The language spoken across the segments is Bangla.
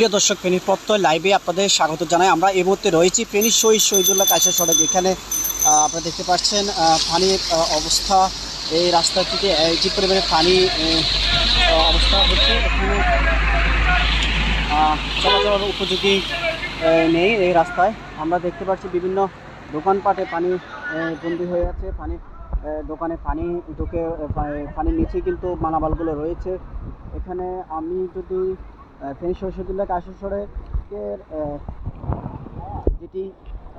প্রিয় দর্শক ফেনী প্রত্যয় লাইভে আপনাদের স্বাগত জানাই। আমরা এই মুহূর্তে রয়েছি ফেনী শহীদ শহীদুল্লাহ কাইসার সড়ক। এখানে আপনারা দেখতে পাচ্ছেন পানির অবস্থা। এই রাস্তাটিতে যে পরিমাণে পানি অবস্থা হচ্ছে, এখানে চলাচল উপযোগী নেই এই রাস্তায়। আমরা দেখতে পাচ্ছি বিভিন্ন দোকানপাটে পানি বন্দি হয়ে আছে। পানি দোকানে পানি ঢুকে পানির নিচে কিন্তু মালামালগুলো রয়েছে। এখানে আমি যদি ফেনী শহীদুল্লাহ কাশেশ্বরের যেটি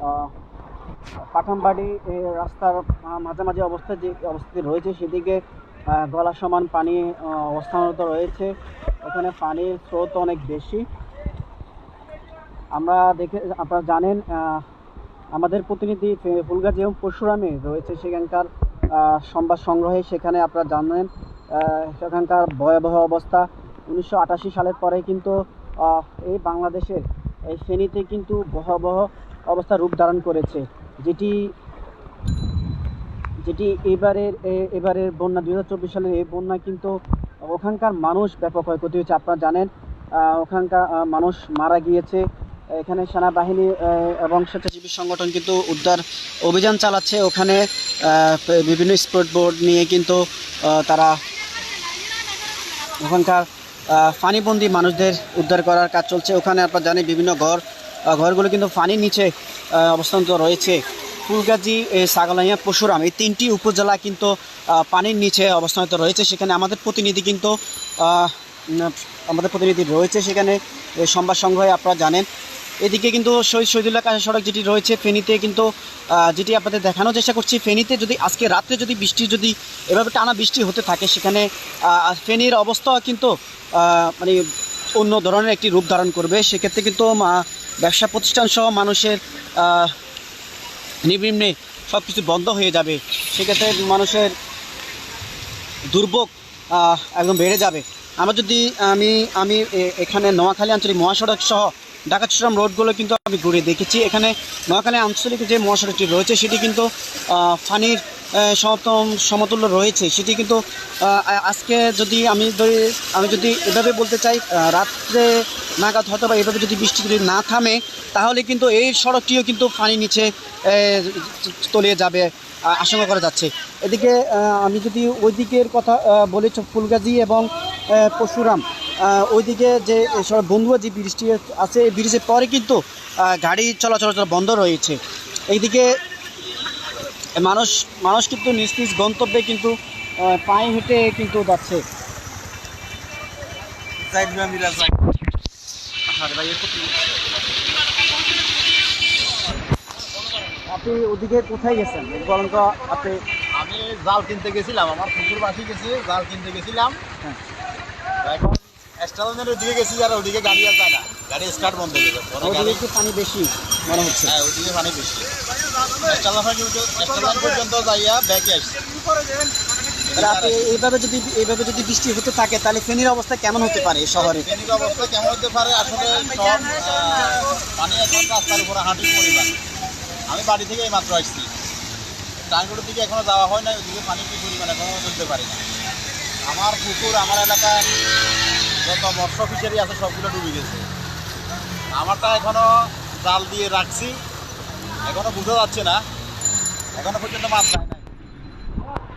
আহ, পাঠানবাড়ি রাস্তার মাঝামাঝি অবস্থা যে অবস্থিতি রয়েছে সেদিকে গলা সমান পানি অবস্থানত রয়েছে। এখানে পানির স্রোত অনেক বেশি। আমরা দেখে আপনারা জানেন আমাদের প্রতিনিধি ফুলগাজী এবং পরশুরামে রয়েছে সেখানকার সংবাদ সংগ্রহে সেখানে আপনারা জানেন সেখানকার ভয়াবহ অবস্থা। উনিশশো আটাশি সালের পরে কিন্তু এই বাংলাদেশের এই ফেনীতে কিন্তু ভয়াবহ অবস্থা রূপ ধারণ করেছে, যেটি যেটি এবারের এবারের বন্যা, দুই হাজার চব্বিশ সালের এই বন্যা কিন্তু ওখানকার মানুষ ব্যাপক ক্ষয়ক্ষতি হয়েছে। আপনারা জানেন ওখানকার মানুষ মারা গিয়েছে। এখানে সেনাবাহিনী এবং স্বেচ্ছাসেবী সংগঠন কিন্তু উদ্ধার অভিযান চালাচ্ছে। ওখানে বিভিন্ন স্পোর্ট বোর্ড নিয়ে কিন্তু তারা ওখানকার আহ, পানিবন্দী মানুষদের উদ্ধার করার কাজ চলছে। ওখানে আপনারা জানেন বিভিন্ন ঘর ঘরগুলো কিন্তু ফানির নিচে অবস্থান রয়েছে। ফুলগাজী সাগলাইয়া পশুরাম এই তিনটি উপজেলা কিন্তু পানির নিচে অবস্থানিত রয়েছে। সেখানে আমাদের প্রতিনিধি কিন্তু আমাদের প্রতিনিধি রয়েছে সেখানে। সংবাদ সংগ্রহে আপনারা জানেন। এদিকে কিন্তু শহীদ শহীদুল্লাহ কাশা সড়ক যেটি রয়েছে, ফেনীতে কিন্তু যেটি আপনাদের দেখানোর চেষ্টা করছি, ফেনীতে যদি আজকে রাত্রে যদি বৃষ্টি যদি এভাবে টানা বৃষ্টি হতে থাকে, সেখানে ফেনীর অবস্থা কিন্তু মানে অন্য ধরনের একটি রূপ ধারণ করবে। সেক্ষেত্রে কিন্তু ব্যবসা প্রতিষ্ঠান সহ মানুষের নির্বিঘ্নে সব কিছু বন্ধ হয়ে যাবে। সেক্ষেত্রে মানুষের দুর্ভোগ একদম বেড়ে যাবে। আমরা যদি, আমি আমি এখানে নোয়াখালী আঞ্চলিক মহাসড়ক সহ ঢাকা চট্টগ্রাম রোডগুলো কিন্তু আমি ঘুরে দেখেছি। এখানে নোয়াখালী আঞ্চলিক যে মহাসড়কটি রয়েছে সেটি কিন্তু ফানির সমতম সমতুল্য রয়েছে। সেটি কিন্তু আজকে যদি আমি ধরি আমি যদি এভাবে বলতে চাই রাত্রে নাগাদ হয়তো বা এভাবে যদি বৃষ্টি যদি না থামে তাহলে কিন্তু এই সড়কটিও কিন্তু পানি নিচে তলিয়ে যাবে আশঙ্কা করা যাচ্ছে। এদিকে আমি যদি ওই দিকের কথা আহ, বলি চ- ফুলগাজী এবং আহ, ওইদিকে যে সব বন্ধুয়া যে ব্রিজটি আছে এই ব্রিজের পরে কিন্তু গাড়ি চলাচল বন্ধ রয়েছে। এইদিকে মানুষ মানুষ কিন্তু নিজ নিজ গন্তব্যে কিন্তু পায়ে হেঁটে কিন্তু যাচ্ছে। আপনি ওদিকে কোথায় গেছেন? বলেন তো আপনি আমি জাল কিনতে গেছিলাম আমার পুকুর বাসি গেছি জাল কিনতে গেছিলাম। হ্যাঁ। স্টালনের ওদিকে গেছি আর ওদিকে গাড়ি আর যায় না। গাড়ি স্টার্ট বন্ধ হয়ে পরে ওদিকে একটু পানি বেশি মনে হচ্ছে। হ্যাঁ ওদিকে পানি বেশি। স্টালন পর্যন্ত যাইয়া ব্যাকে আসছে এইভাবে যদি এইভাবে যদি বৃষ্টি হতে থাকে তাহলে ফেনীর অবস্থা কেমন হতে পারে শহরে? ফেনীর অবস্থা কেমন হতে পারে? আসলে সব পানি এখন রাস্তার উপরে হাঁটি পরিমাণ। আমি বাড়ি থেকে এই মাত্র আসছি। টাঙ্গুড়ির দিকে এখনও যাওয়া হয় না ওদিকে পানি কি পরিমাণ এখনও তুলতে পারি না। আমার পুকুর আমার এলাকার যত মৎস্য ফিশারি আছে, সবগুলো ডুবে গেছে। আমারটা এখনও জাল দিয়ে রাখছি। এখনও বুঝা যাচ্ছে না। এখনও পর্যন্ত মাছ